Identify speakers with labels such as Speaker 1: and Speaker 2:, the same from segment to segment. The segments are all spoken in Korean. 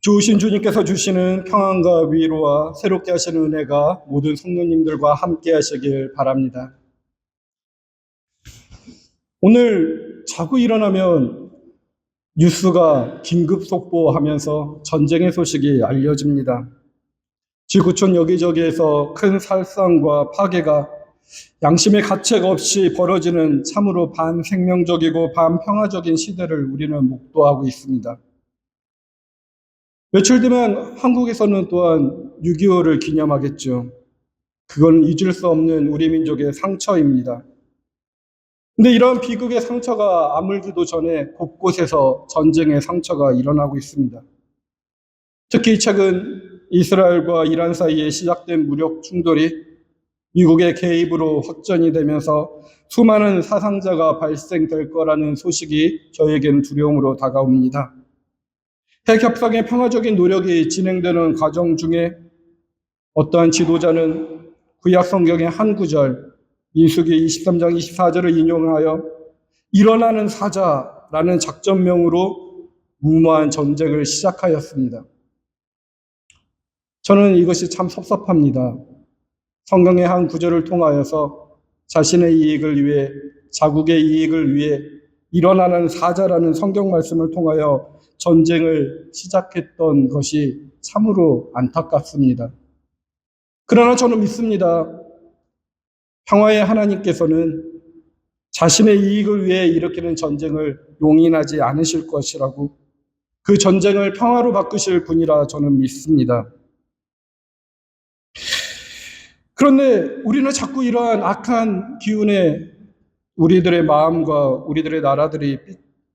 Speaker 1: 좋으신 주님께서 주시는 평안과 위로와 새롭게 하시는 은혜가 모든 성도님들과 함께 하시길 바랍니다. 오늘 자고 일어나면 뉴스가 긴급 속보하면서 전쟁의 소식이 알려집니다. 지구촌 여기저기에서 큰 살상과 파괴가 양심의 가책 없이 벌어지는 참으로 반생명적이고 반평화적인 시대를 우리는 목도하고 있습니다. 며칠 뒤면 한국에서는 또한 6.25를 기념하겠죠. 그건 잊을 수 없는 우리 민족의 상처입니다. 근데 이런 비극의 상처가 아물기도 전에 곳곳에서 전쟁의 상처가 일어나고 있습니다. 특히 최근 이스라엘과 이란 사이에 시작된 무력 충돌이 미국의 개입으로 확전이 되면서 수많은 사상자가 발생될 거라는 소식이 저에겐 두려움으로 다가옵니다. 핵협상의 평화적인 노력이 진행되는 과정 중에 어떠한 지도자는 구약 성경의 한 구절 민수기 23장 24절을 인용하여 일어나는 사자라는 작전명으로 무모한 전쟁을 시작하였습니다. 저는 이것이 참 섭섭합니다. 성경의 한 구절을 통하여서 자신의 이익을 위해 자국의 이익을 위해 일어나는 사자라는 성경 말씀을 통하여 전쟁을 시작했던 것이 참으로 안타깝습니다. 그러나 저는 믿습니다. 평화의 하나님께서는 자신의 이익을 위해 일으키는 전쟁을 용인하지 않으실 것이라고 그 전쟁을 평화로 바꾸실 분이라 저는 믿습니다. 그런데 우리는 자꾸 이러한 악한 기운에 우리들의 마음과 우리들의 나라들이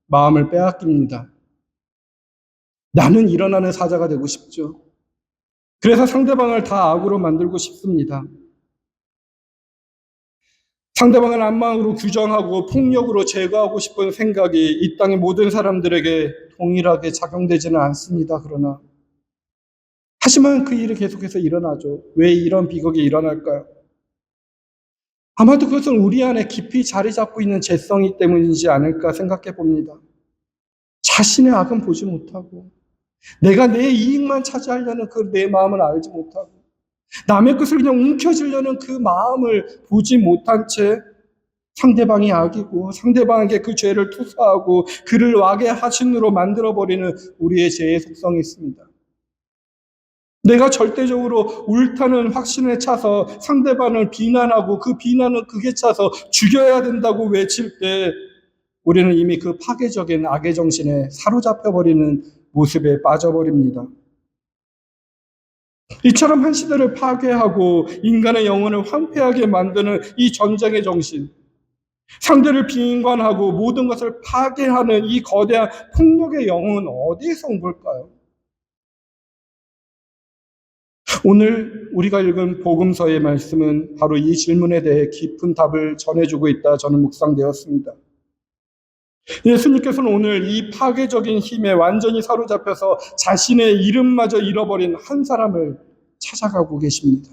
Speaker 1: 마음을 빼앗깁니다. 나는 일어나는 사자가 되고 싶죠. 그래서 상대방을 다 악으로 만들고 싶습니다. 상대방을 안마으로 규정하고 폭력으로 제거하고 싶은 생각이 이 땅의 모든 사람들에게 동일하게 작용되지는 않습니다. 그러나 하지만 그 일이 계속해서 일어나죠. 왜 이런 비극이 일어날까요? 아마도 그것은 우리 안에 깊이 자리 잡고 있는 죄성이 때문이지 않을까 생각해 봅니다. 자신의 악은 보지 못하고, 내가 내 이익만 차지하려는 그 내 마음을 알지 못하고, 남의 것을 그냥 움켜쥐려는 그 마음을 보지 못한 채 상대방이 악이고 상대방에게 그 죄를 투사하고 그를 악의 하신으로 만들어버리는 우리의 죄의 속성이 있습니다. 내가 절대적으로 옳다는 확신에 차서 상대방을 비난하고 그 비난은 극에 차서 죽여야 된다고 외칠 때 우리는 이미 그 파괴적인 악의 정신에 사로잡혀 버리는 모습에 빠져버립니다. 이처럼 한 시대를 파괴하고 인간의 영혼을 황폐하게 만드는 이 전쟁의 정신, 상대를 비인관하고 모든 것을 파괴하는 이 거대한 폭력의 영은 어디에서 온 걸까요? 오늘 우리가 읽은 복음서의 말씀은 바로 이 질문에 대해 깊은 답을 전해주고 있다 저는 묵상되었습니다. 예수님께서는 오늘 이 파괴적인 힘에 완전히 사로잡혀서 자신의 이름마저 잃어버린 한 사람을 찾아가고 계십니다.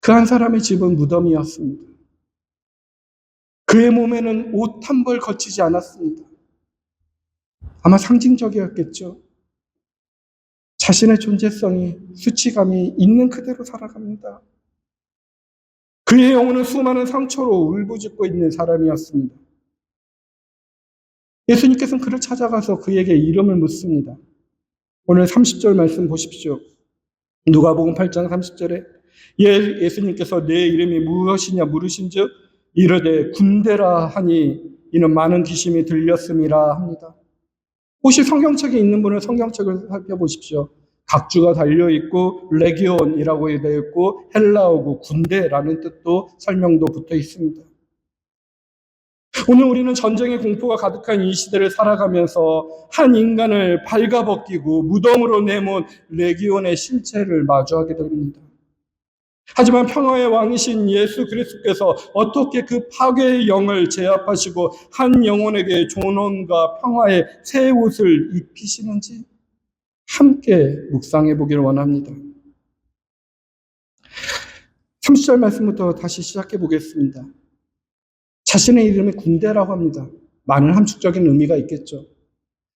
Speaker 1: 그 한 사람의 집은 무덤이었습니다. 그의 몸에는 옷 한 벌 거치지 않았습니다. 아마 상징적이었겠죠. 자신의 존재성이 수치감이 있는 그대로 살아갑니다. 그의 영혼은 수많은 상처로 울부짖고 있는 사람이었습니다. 예수님께서는 그를 찾아가서 그에게 이름을 묻습니다. 오늘 30절 말씀 보십시오. 누가복음 8장 30절에 예, 예수님께서 내 이름이 무엇이냐 물으신즉 이르되 군대라 하니 이는 많은 기심이 들렸음이라 합니다. 혹시 성경책에 있는 분은 성경책을 살펴보십시오. 각주가 달려 있고 레기온이라고 되어 있고 헬라어고 군대라는 뜻도 설명도 붙어 있습니다. 오늘 우리는 전쟁의 공포가 가득한 이 시대를 살아가면서 한 인간을 발가벗기고 무덤으로 내몬 레기온의 실체를 마주하게 됩니다. 하지만 평화의 왕이신 예수 그리스도께서 어떻게 그 파괴의 영을 제압하시고 한 영혼에게 존엄과 평화의 새 옷을 입히시는지 함께 묵상해 보기를 원합니다. 30절 말씀부터 다시 시작해 보겠습니다. 자신의 이름이 군대라고 합니다. 많은 함축적인 의미가 있겠죠.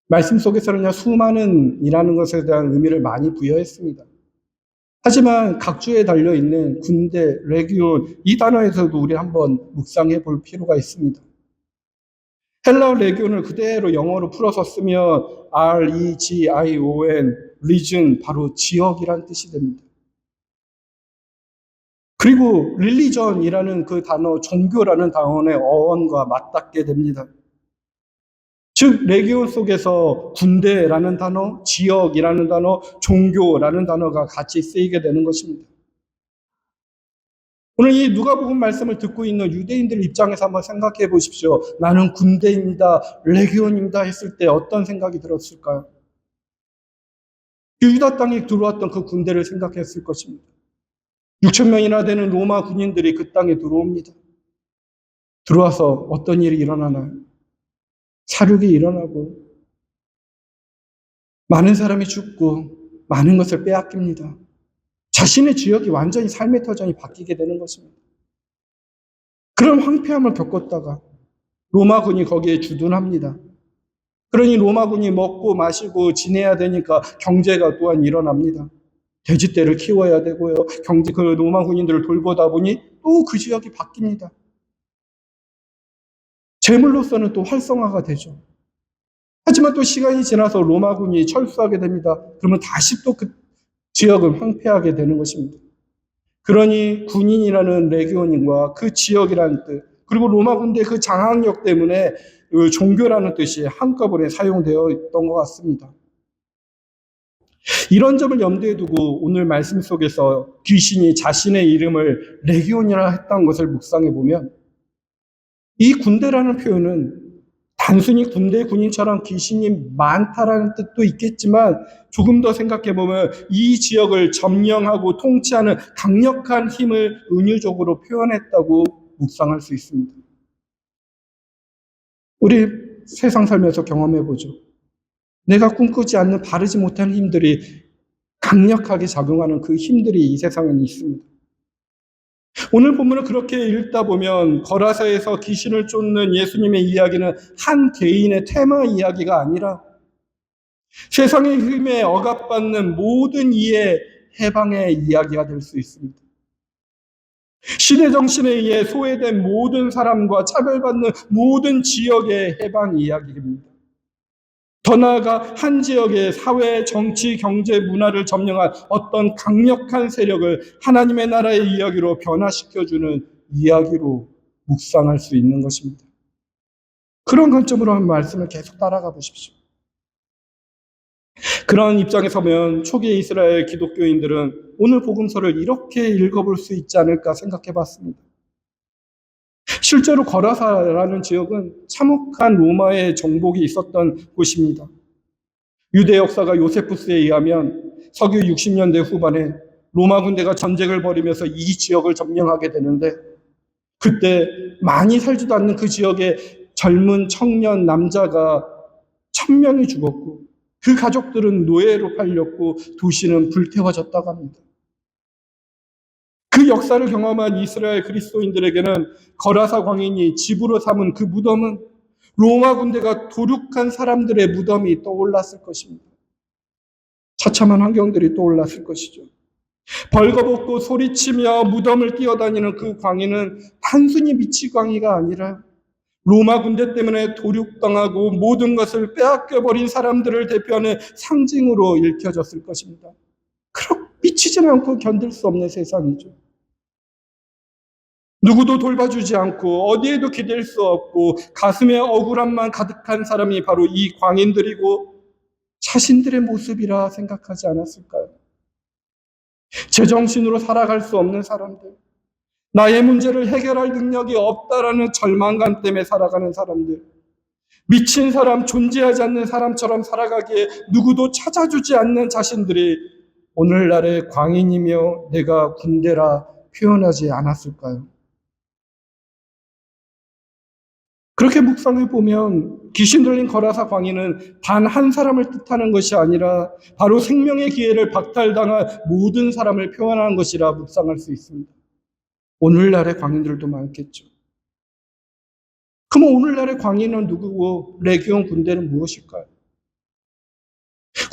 Speaker 1: 말씀 속에서는요, 수많은이라는 것에 대한 의미를 많이 부여했습니다. 하지만 각주에 달려 있는 군대, 레기온, 이 단어에서도 우리 한번 묵상해 볼 필요가 있습니다. 헬라어 레기온을 그대로 영어로 풀어서 쓰면 R-E-G-I-O-N, region, 바로 지역이란 뜻이 됩니다. 그리고 릴리전이라는 그 단어, 종교라는 단어의 어원과 맞닿게 됩니다. 즉, 레기온 속에서 군대라는 단어, 지역이라는 단어, 종교라는 단어가 같이 쓰이게 되는 것입니다. 오늘 이 누가복음 말씀을 듣고 있는 유대인들 입장에서 한번 생각해 보십시오. 나는 군대입니다, 레기온입니다 했을 때 어떤 생각이 들었을까요? 유다 땅에 들어왔던 그 군대를 생각했을 것입니다. 6천 명이나 되는 로마 군인들이 그 땅에 들어옵니다. 들어와서 어떤 일이 일어나나요? 사륙이 일어나고 많은 사람이 죽고 많은 것을 빼앗깁니다. 자신의 지역이 완전히 삶의 터전이 바뀌게 되는 것입니다. 그런 황폐함을 겪었다가 로마군이 거기에 주둔합니다. 그러니 로마군이 먹고 마시고 지내야 되니까 경제가 또한 일어납니다. 돼지떼를 키워야 되고요. 경제 그 로마 군인들을 돌보다 보니 또 그 지역이 바뀝니다. 재물로서는 또 활성화가 되죠. 하지만 또 시간이 지나서 로마군이 철수하게 됩니다. 그러면 다시 또 그 지역은 황폐하게 되는 것입니다. 그러니 군인이라는 레기온인과 그 지역이라는 뜻, 그리고 로마 군대 그 장악력 때문에 그 종교라는 뜻이 한꺼번에 사용되어 있던 것 같습니다. 이런 점을 염두에 두고 오늘 말씀 속에서 귀신이 자신의 이름을 레기온이라 했던 것을 묵상해 보면 이 군대라는 표현은 단순히 군대 군인처럼 귀신이 많다라는 뜻도 있겠지만 조금 더 생각해 보면 이 지역을 점령하고 통치하는 강력한 힘을 은유적으로 표현했다고 묵상할 수 있습니다. 우리 세상 살면서 경험해 보죠. 내가 꿈꾸지 않는 바르지 못한 힘들이 강력하게 작용하는 그 힘들이 이 세상에 있습니다. 오늘 본문을 그렇게 읽다 보면 거라사에서 귀신을 쫓는 예수님의 이야기는 한 개인의 테마 이야기가 아니라 세상의 힘에 억압받는 모든 이의 해방의 이야기가 될 수 있습니다. 시대 정신에 의해 소외된 모든 사람과 차별받는 모든 지역의 해방 이야기입니다. 더 나아가 한 지역의 사회, 정치, 경제, 문화를 점령한 어떤 강력한 세력을 하나님의 나라의 이야기로 변화시켜주는 이야기로 묵상할 수 있는 것입니다. 그런 관점으로 한 말씀을 계속 따라가 보십시오. 그런 입장에 서면 초기 이스라엘 기독교인들은 오늘 복음서를 이렇게 읽어볼 수 있지 않을까 생각해 봤습니다. 실제로 거라사라는 지역은 참혹한 로마의 정복이 있었던 곳입니다. 유대 역사가 요세푸스에 의하면 서기 60년대 후반에 로마 군대가 전쟁을 벌이면서 이 지역을 점령하게 되는데 그때 많이 살지도 않는 그 지역의 젊은 청년 남자가 천 명이 죽었고 그 가족들은 노예로 팔렸고 도시는 불태워졌다고 합니다. 그 역사를 경험한 이스라엘 그리스도인들에게는 거라사 광인이 집으로 삼은 그 무덤은 로마 군대가 도륙한 사람들의 무덤이 떠올랐을 것입니다. 처참한 환경들이 떠올랐을 것이죠. 벌거벗고 소리치며 무덤을 뛰어다니는 그 광인은 단순히 미치 광이가 아니라 로마 군대 때문에 도륙당하고 모든 것을 빼앗겨버린 사람들을 대표하는 상징으로 읽혀졌을 것입니다. 그렇게 미치지는 않고 견딜 수 없는 세상이죠. 누구도 돌봐주지 않고 어디에도 기댈 수 없고 가슴에 억울함만 가득한 사람이 바로 이 광인들이고 자신들의 모습이라 생각하지 않았을까요? 제정신으로 살아갈 수 없는 사람들, 나의 문제를 해결할 능력이 없다라는 절망감 때문에 살아가는 사람들, 미친 사람, 존재하지 않는 사람처럼 살아가기에 누구도 찾아주지 않는 자신들이 오늘날의 광인이며 내가 군대라 표현하지 않았을까요? 그렇게 묵상해 보면 귀신 들린 거라사 광인은 단 한 사람을 뜻하는 것이 아니라 바로 생명의 기회를 박탈당한 모든 사람을 표현하는 것이라 묵상할 수 있습니다. 오늘날의 광인들도 많겠죠. 그럼 오늘날의 광인은 누구고 레기온 군대는 무엇일까요?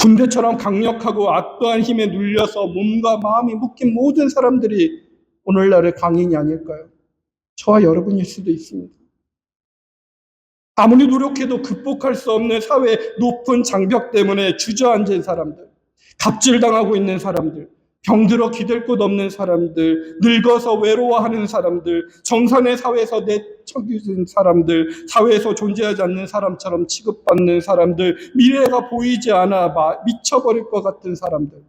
Speaker 1: 군대처럼 강력하고 압도한 힘에 눌려서 몸과 마음이 묶인 모든 사람들이 오늘날의 광인이 아닐까요? 저와 여러분일 수도 있습니다. 아무리 노력해도 극복할 수 없는 사회 높은 장벽 때문에 주저앉은 사람들, 갑질당하고 있는 사람들, 병들어 기댈 곳 없는 사람들, 늙어서 외로워하는 사람들, 정선의 사회에서 내쳐진 사람들, 사회에서 존재하지 않는 사람처럼 취급받는 사람들, 미래가 보이지 않아 마- 미쳐버릴 것 같은 사람들,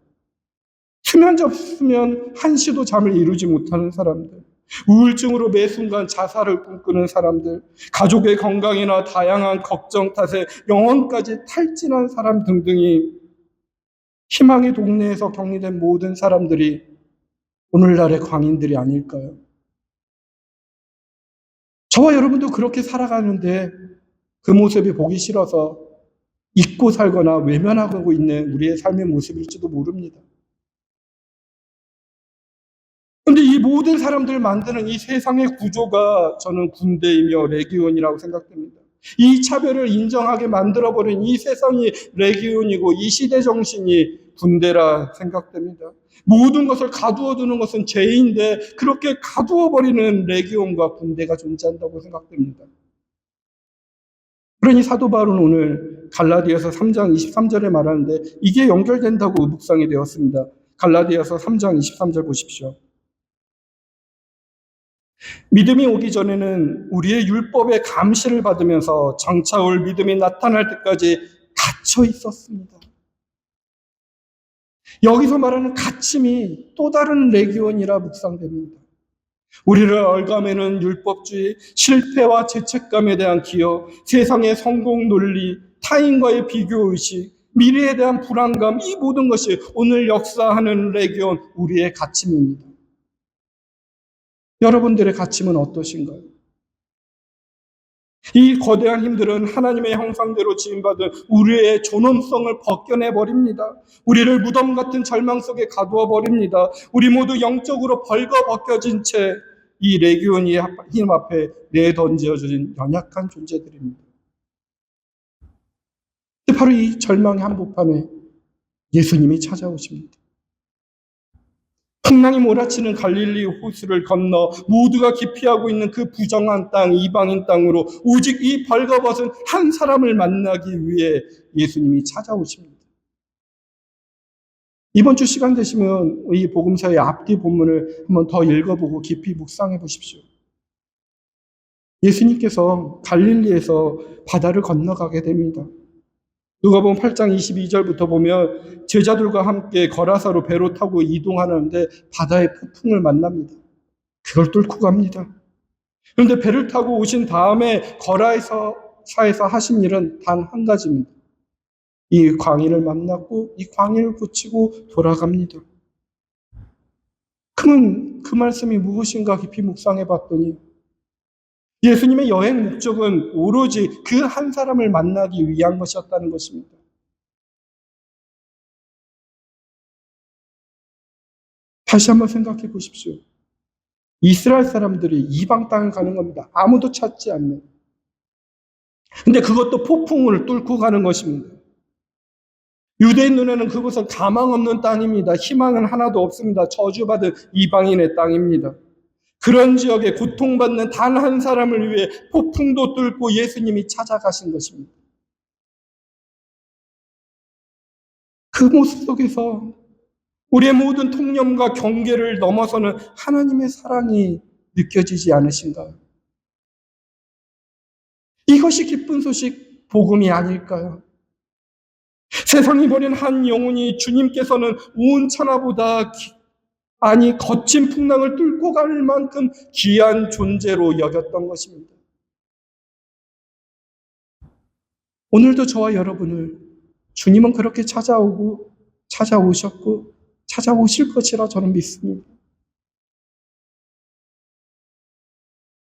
Speaker 1: 수면 접수면 한시도 잠을 이루지 못하는 사람들, 우울증으로 매 순간 자살을 꿈꾸는 사람들, 가족의 건강이나 다양한 걱정 탓에 영혼까지 탈진한 사람 등등이 희망의 동네에서 격리된 모든 사람들이 오늘날의 광인들이 아닐까요? 저와 여러분도 그렇게 살아가는데 그 모습이 보기 싫어서 잊고 살거나 외면하고 있는 우리의 삶의 모습일지도 모릅니다. 근데 이 모든 사람들을 만드는 이 세상의 구조가 저는 군대이며 레기온이라고 생각됩니다. 이 차별을 인정하게 만들어버린 이 세상이 레기온이고 이 시대 정신이 군대라 생각됩니다. 모든 것을 가두어 두는 것은 죄인데 그렇게 가두어 버리는 레기온과 군대가 존재한다고 생각됩니다. 그러니 사도 바울은 오늘 갈라디아서 3장 23절에 말하는데 이게 연결된다고 묵상이 되었습니다. 갈라디아서 3장 23절 보십시오. 믿음이 오기 전에는 우리의 율법의 감시를 받으면서 장차 올 믿음이 나타날 때까지 갇혀 있었습니다. 여기서 말하는 갇힘이 또 다른 레기온이라 묵상됩니다. 우리를 얼감에는 율법주의, 실패와 죄책감에 대한 기여, 세상의 성공 논리, 타인과의 비교 의식, 미래에 대한 불안감, 이 모든 것이 오늘 역사하는 레기온 우리의 갇힘입니다. 여러분들의 가침은 어떠신가요? 이 거대한 힘들은 하나님의 형상대로 지음받은 우리의 존엄성을 벗겨내 버립니다. 우리를 무덤 같은 절망 속에 가두어 버립니다. 우리 모두 영적으로 벌거 벗겨진 채 이 레기온의 힘 앞에 내던져진 연약한 존재들입니다. 바로 이 절망의 한복판에 예수님이 찾아오십니다. 풍랑이 몰아치는 갈릴리 호수를 건너 모두가 기피하고 있는 그 부정한 땅, 이방인 땅으로 오직 이 벌거벗은 한 사람을 만나기 위해 예수님이 찾아오십니다. 이번 주 시간 되시면 이 복음서의 앞뒤 본문을 한번 더 읽어보고 깊이 묵상해 보십시오. 예수님께서 갈릴리에서 바다를 건너가게 됩니다. 누가 보면 8장 22절부터 보면 제자들과 함께 거라사로 배로 타고 이동하는데 바다의 폭풍을 만납니다. 그걸 뚫고 갑니다. 그런데 배를 타고 오신 다음에 거라에서 사에서 하신 일은 단 한 가지입니다. 이 광인을 만났고 이 광인을 고치고 돌아갑니다. 그러면 그 말씀이 무엇인가 깊이 묵상해 봤더니 예수님의 여행 목적은 오로지 그 한 사람을 만나기 위한 것이었다는 것입니다. 다시 한번 생각해 보십시오. 이스라엘 사람들이 이방 땅을 가는 겁니다. 아무도 찾지 않는. 근데 그것도 폭풍을 뚫고 가는 것입니다. 유대인 눈에는 그곳은 가망 없는 땅입니다. 희망은 하나도 없습니다. 저주받은 이방인의 땅입니다. 그런 지역에 고통받는 단 한 사람을 위해 폭풍도 뚫고 예수님이 찾아가신 것입니다. 그 모습 속에서 우리의 모든 통념과 경계를 넘어서는 하나님의 사랑이 느껴지지 않으신가요? 이것이 기쁜 소식, 복음이 아닐까요? 세상이 버린 한 영혼이 주님께서는 온 천하보다 기, 아니 거친 풍랑을 뚫고 갈 만큼 귀한 존재로 여겼던 것입니다. 오늘도 저와 여러분을 주님은 그렇게 찾아오고 찾아오셨고 찾아오실 것이라 저는 믿습니다.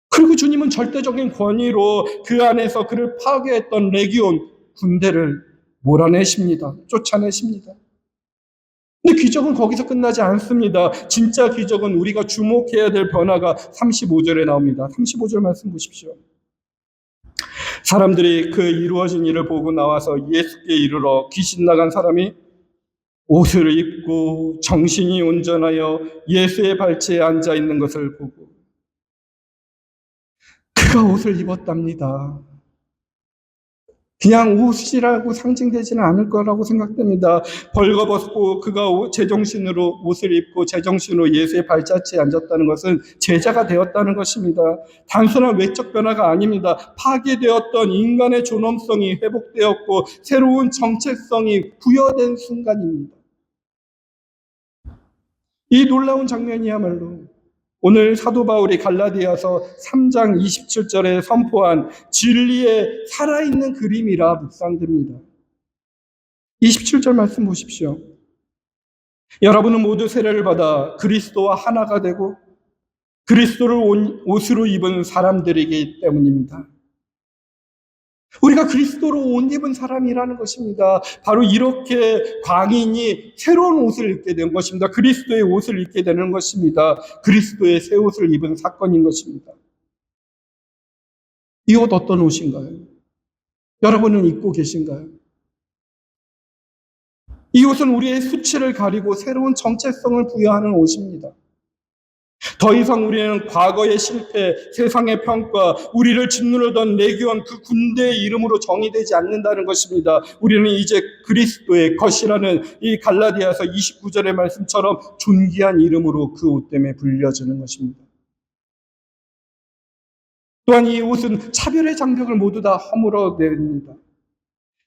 Speaker 1: 그리고 주님은 절대적인 권위로 그 안에서 그를 파괴했던 레기온 군대를 몰아내십니다. 쫓아내십니다. 기적은 거기서 끝나지 않습니다. 진짜 기적은 우리가 주목해야 될 변화가 35절에 나옵니다. 35절 말씀 보십시오. 사람들이 그 이루어진 일을 보고 나와서 예수께 이르러 귀신 나간 사람이 옷을 입고 정신이 온전하여 예수의 발치에 앉아 있는 것을 보고 그가 옷을 입었답니다. 그냥 옷이라고 상징되지는 않을 거라고 생각됩니다. 벌거벗고 그가 옷- 제정신으로 옷을 입고 제정신으로 예수의 발자취에 앉았다는 것은 제자가 되었다는 것입니다. 단순한 외적 변화가 아닙니다. 파괴되었던 인간의 존엄성이 회복되었고 새로운 정체성이 부여된 순간입니다. 이 놀라운 장면이야말로 오늘 사도 바울이 갈라디아서 3장 27절에 선포한 진리의 살아있는 그림이라 묵상됩니다. 27절 말씀 보십시오. 여러분은 모두 세례를 받아 그리스도와 하나가 되고 그리스도를 옷- 옷으로 입은 사람들이기 때문입니다. 우리가 그리스도로 옷 입은 사람이라는 것입니다. 바로 이렇게 광인이 새로운 옷을 입게 된 것입니다. 그리스도의 옷을 입게 되는 것입니다. 그리스도의 새 옷을 입은 사건인 것입니다. 이 옷 어떤 옷인가요? 여러분은 입고 계신가요? 이 옷은 우리의 수치를 가리고 새로운 정체성을 부여하는 옷입니다. 더 이상 우리는 과거의 실패, 세상의 평가, 우리를 짓누르던 레기온 그 군대의 이름으로 정의되지 않는다는 것입니다. 우리는 이제 그리스도의 것이라는 이 갈라디아서 29절의 말씀처럼 존귀한 이름으로 그 옷 때문에 불려지는 것입니다. 또한 이 옷은 차별의 장벽을 모두 다 허물어냅니다.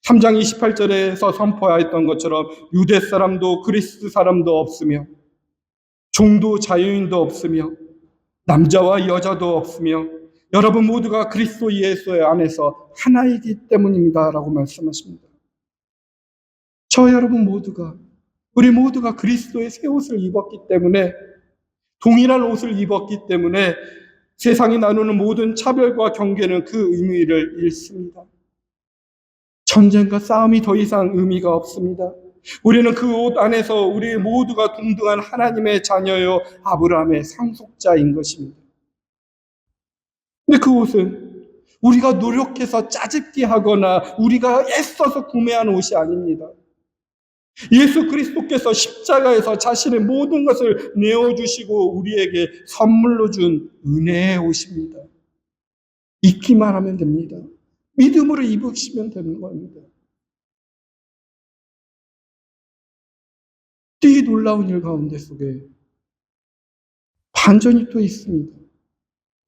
Speaker 1: 3장 28절에서 선포하였던 것처럼 유대 사람도 그리스 사람도 없으며 종도 자유인도 없으며 남자와 여자도 없으며 여러분 모두가 그리스도 예수 안에서 하나이기 때문입니다라고 말씀하십니다. 저 여러분 모두가 우리 모두가 그리스도의 새 옷을 입었기 때문에 동일한 옷을 입었기 때문에 세상이 나누는 모든 차별과 경계는 그 의미를 잃습니다. 전쟁과 싸움이 더 이상 의미가 없습니다. 우리는 그 옷 안에서 우리 모두가 동등한 하나님의 자녀요 아브라함의 상속자인 것입니다. 근데 그 옷은 우리가 노력해서 짜집기 하거나 우리가 애써서 구매한 옷이 아닙니다. 예수 그리스도께서 십자가에서 자신의 모든 것을 내어주시고 우리에게 선물로 준 은혜의 옷입니다. 입기만 하면 됩니다. 믿음으로 입으시면 되는 겁니다. 이 놀라운 일 가운데 속에 반전이 또 있습니다.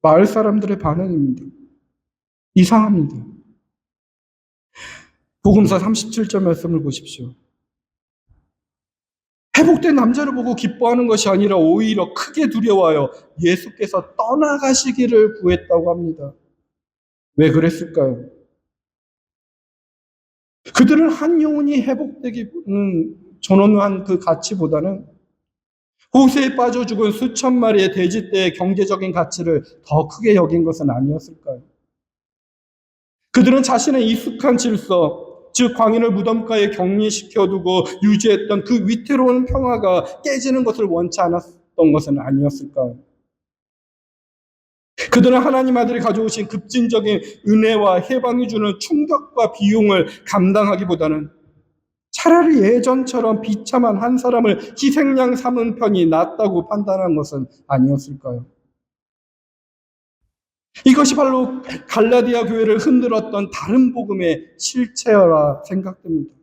Speaker 1: 마을 사람들의 반응입니다. 이상합니다. 복음서 37절 말씀을 보십시오. 회복된 남자를 보고 기뻐하는 것이 아니라 오히려 크게 두려워하여 예수께서 떠나가시기를 구했다고 합니다. 왜 그랬을까요? 그들은 한 영혼이 회복되기는 전원한 그 가치보다는 호세에 빠져 죽은 수천 마리의 돼지 떼의 경제적인 가치를 더 크게 여긴 것은 아니었을까요? 그들은 자신의 익숙한 질서, 즉 광인을 무덤가에 격리시켜두고 유지했던 그 위태로운 평화가 깨지는 것을 원치 않았던 것은 아니었을까요? 그들은 하나님 아들이 가져오신 급진적인 은혜와 해방이 주는 충격과 비용을 감당하기보다는 차라리 예전처럼 비참한 한 사람을 희생양 삼은 편이 낫다고 판단한 것은 아니었을까요? 이것이 바로 갈라디아 교회를 흔들었던 다른 복음의 실체라 생각됩니다.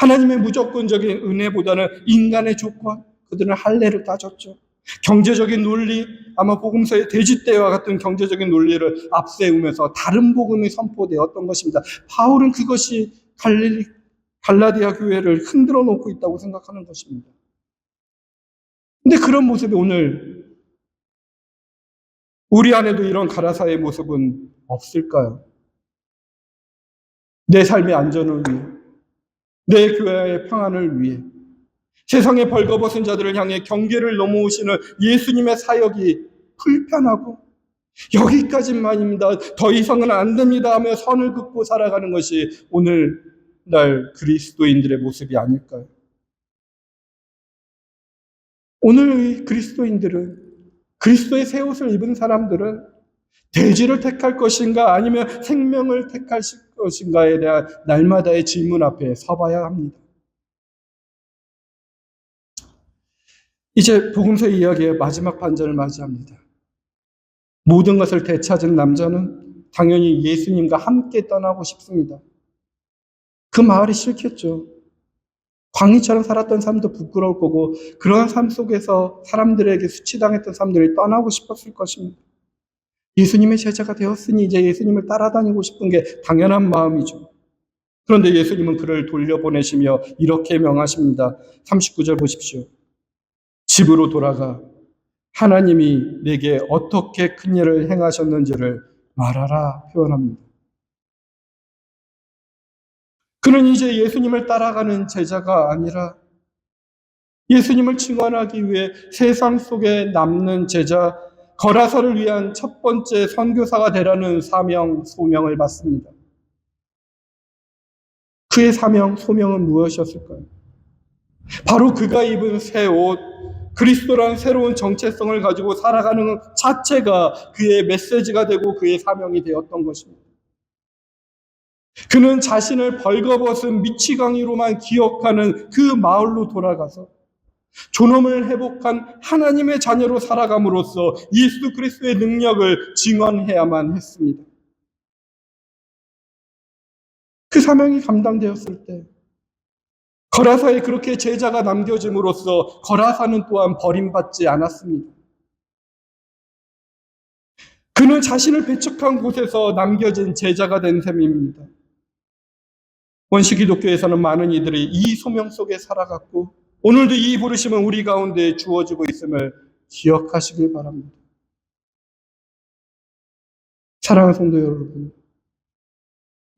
Speaker 1: 하나님의 무조건적인 은혜보다는 인간의 조건, 그들은 할례를 따졌죠. 경제적인 논리, 아마 복음서의 돼지떼와 같은 경제적인 논리를 앞세우면서 다른 복음이 선포되었던 것입니다. 바울은 그것이 갈릴리, 갈라디아 교회를 흔들어 놓고 있다고 생각하는 것입니다. 근데 그런 모습이 오늘 우리 안에도 이런 가라사의 모습은 없을까요? 내 삶의 안전을 위해, 내 교회의 평안을 위해, 세상의 벌거벗은 자들을 향해 경계를 넘어오시는 예수님의 사역이 불편하고 여기까지만입니다. 더 이상은 안 됩니다 하며 선을 긋고 살아가는 것이 오늘 날 그리스도인들의 모습이 아닐까요? 오늘 그리스도인들은 그리스도의 새 옷을 입은 사람들은 대지를 택할 것인가 아니면 생명을 택할 것인가에 대한 날마다의 질문 앞에 서봐야 합니다. 이제 복음서 이야기의 마지막 반전을 맞이합니다. 모든 것을 되찾은 남자는 당연히 예수님과 함께 떠나고 싶습니다. 그 마을이 싫겠죠. 광희처럼 살았던 삶도 부끄러울 거고 그러한 삶 속에서 사람들에게 수치당했던 사람들이 떠나고 싶었을 것입니다. 예수님의 제자가 되었으니 이제 예수님을 따라다니고 싶은 게 당연한 마음이죠. 그런데 예수님은 그를 돌려보내시며 이렇게 명하십니다. 39절 보십시오. 집으로 돌아가 하나님이 내게 어떻게 큰 일을 행하셨는지를 말하라 표현합니다. 그는 이제 예수님을 따라가는 제자가 아니라 예수님을 증언하기 위해 세상 속에 남는 제자 거라서를 위한 첫 번째 선교사가 되라는 사명, 소명을 받습니다. 그의 사명, 소명은 무엇이었을까요? 바로 그가 입은 새 옷, 그리스도라는 새로운 정체성을 가지고 살아가는 것 자체가 그의 메시지가 되고 그의 사명이 되었던 것입니다. 그는 자신을 벌거벗은 미치광이로만 기억하는 그 마을로 돌아가서 존엄을 회복한 하나님의 자녀로 살아감으로써 예수 그리스도의 능력을 증언해야만 했습니다. 그 사명이 감당되었을 때 거라사에 그렇게 제자가 남겨짐으로써 거라사는 또한 버림받지 않았습니다. 그는 자신을 배척한 곳에서 남겨진 제자가 된 셈입니다. 원시 기독교에서는 많은 이들이 이 소명 속에 살아갔고 오늘도 이 부르심은 우리 가운데 주어지고 있음을 기억하시길 바랍니다. 사랑하는 성도 여러분,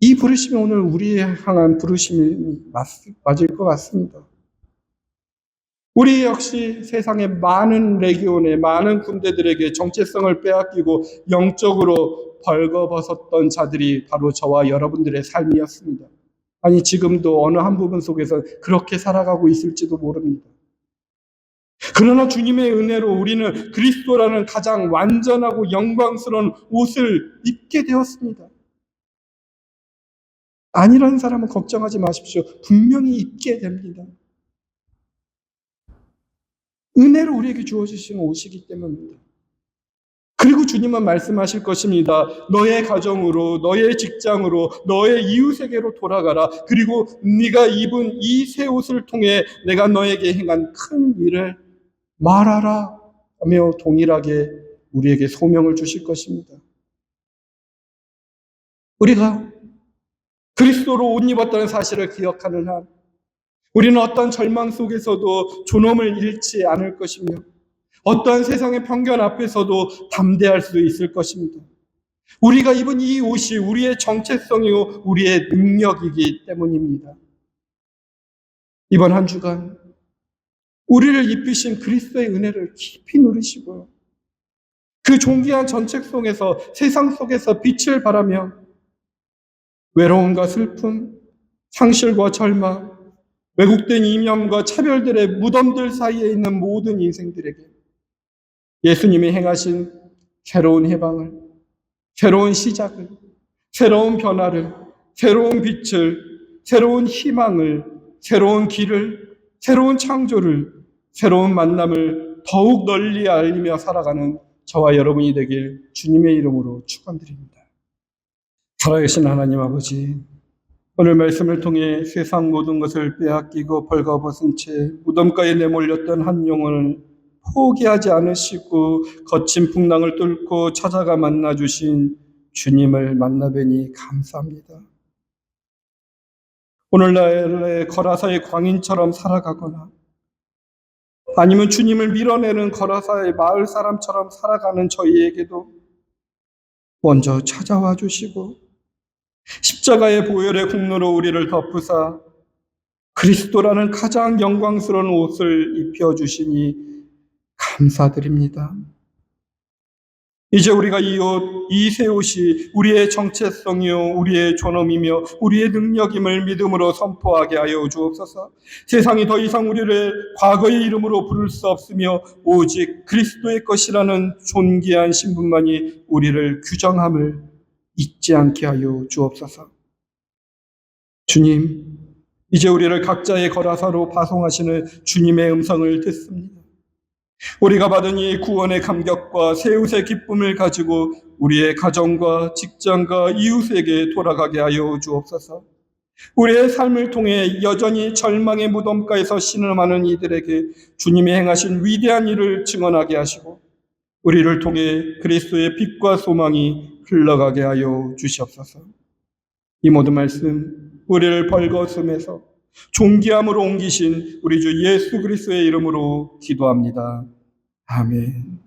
Speaker 1: 이 부르심이 오늘 우리에 향한 부르심이 맞, 맞을 것 같습니다. 우리 역시 세상의 많은 레기온의 많은 군대들에게 정체성을 빼앗기고 영적으로 벌거벗었던 자들이 바로 저와 여러분들의 삶이었습니다. 아니, 지금도 어느 한 부분 속에서 그렇게 살아가고 있을지도 모릅니다. 그러나 주님의 은혜로 우리는 그리스도라는 가장 완전하고 영광스러운 옷을 입게 되었습니다. 아니라는 사람은 걱정하지 마십시오. 분명히 입게 됩니다. 은혜로 우리에게 주어주시는 옷이기 때문입니다. 그리고 주님은 말씀하실 것입니다. 너의 가정으로, 너의 직장으로, 너의 이웃에게로 돌아가라. 그리고 네가 입은 이 새 옷을 통해 내가 너에게 행한 큰 일을 말하라 하며 동일하게 우리에게 소명을 주실 것입니다. 우리가 그리스도로 옷 입었다는 사실을 기억하는 한 우리는 어떤 절망 속에서도 존엄을 잃지 않을 것이며 어떠한 세상의 편견 앞에서도 담대할 수 있을 것입니다. 우리가 입은 이 옷이 우리의 정체성이요, 우리의 능력이기 때문입니다. 이번 한 주간 우리를 입히신 그리스도의 은혜를 깊이 누리시고요. 그 존귀한 정체성에서 세상 속에서 빛을 발하며 외로움과 슬픔, 상실과 절망, 왜곡된 이념과 차별들의 무덤들 사이에 있는 모든 인생들에게 예수님이 행하신 새로운 해방을, 새로운 시작을, 새로운 변화를, 새로운 빛을, 새로운 희망을, 새로운 길을, 새로운 창조를, 새로운 만남을 더욱 널리 알리며 살아가는 저와 여러분이 되길 주님의 이름으로 축원드립니다. 살아계신 하나님 아버지, 오늘 말씀을 통해 세상 모든 것을 빼앗기고 벌거벗은 채 무덤가에 내몰렸던 한 영혼을 포기하지 않으시고 거친 풍랑을 뚫고 찾아가 만나 주신 주님을 만나 뵈니 감사합니다. 오늘날의 거라사의 광인처럼 살아가거나 아니면 주님을 밀어내는 거라사의 마을 사람처럼 살아가는 저희에게도 먼저 찾아와 주시고 십자가의 보혈의 국로로 우리를 덮으사 그리스도라는 가장 영광스러운 옷을 입혀 주시니 감사드립니다. 이제 우리가 이 옷, 이새 옷이 우리의 정체성이요, 우리의 존엄이며 우리의 능력임을 믿음으로 선포하게 하여 주옵소서. 세상이 더 이상 우리를 과거의 이름으로 부를 수 없으며 오직 그리스도의 것이라는 존귀한 신분만이 우리를 규정함을 잊지 않게 하여 주옵소서. 주님, 이제 우리를 각자의 거라사로 파송하시는 주님의 음성을 듣습니다. 우리가 받은 이 구원의 감격과 새웃의 기쁨을 가지고 우리의 가정과 직장과 이웃에게 돌아가게 하여 주옵소서. 우리의 삶을 통해 여전히 절망의 무덤가에서 신음하는 이들에게 주님이 행하신 위대한 일을 증언하게 하시고 우리를 통해 그리스도의 빛과 소망이 흘러가게 하여 주시옵소서. 이 모든 말씀 우리를 벌거슴에서 존귀함으로 옮기신 우리 주 예수 그리스도의 이름으로 기도합니다. 아멘.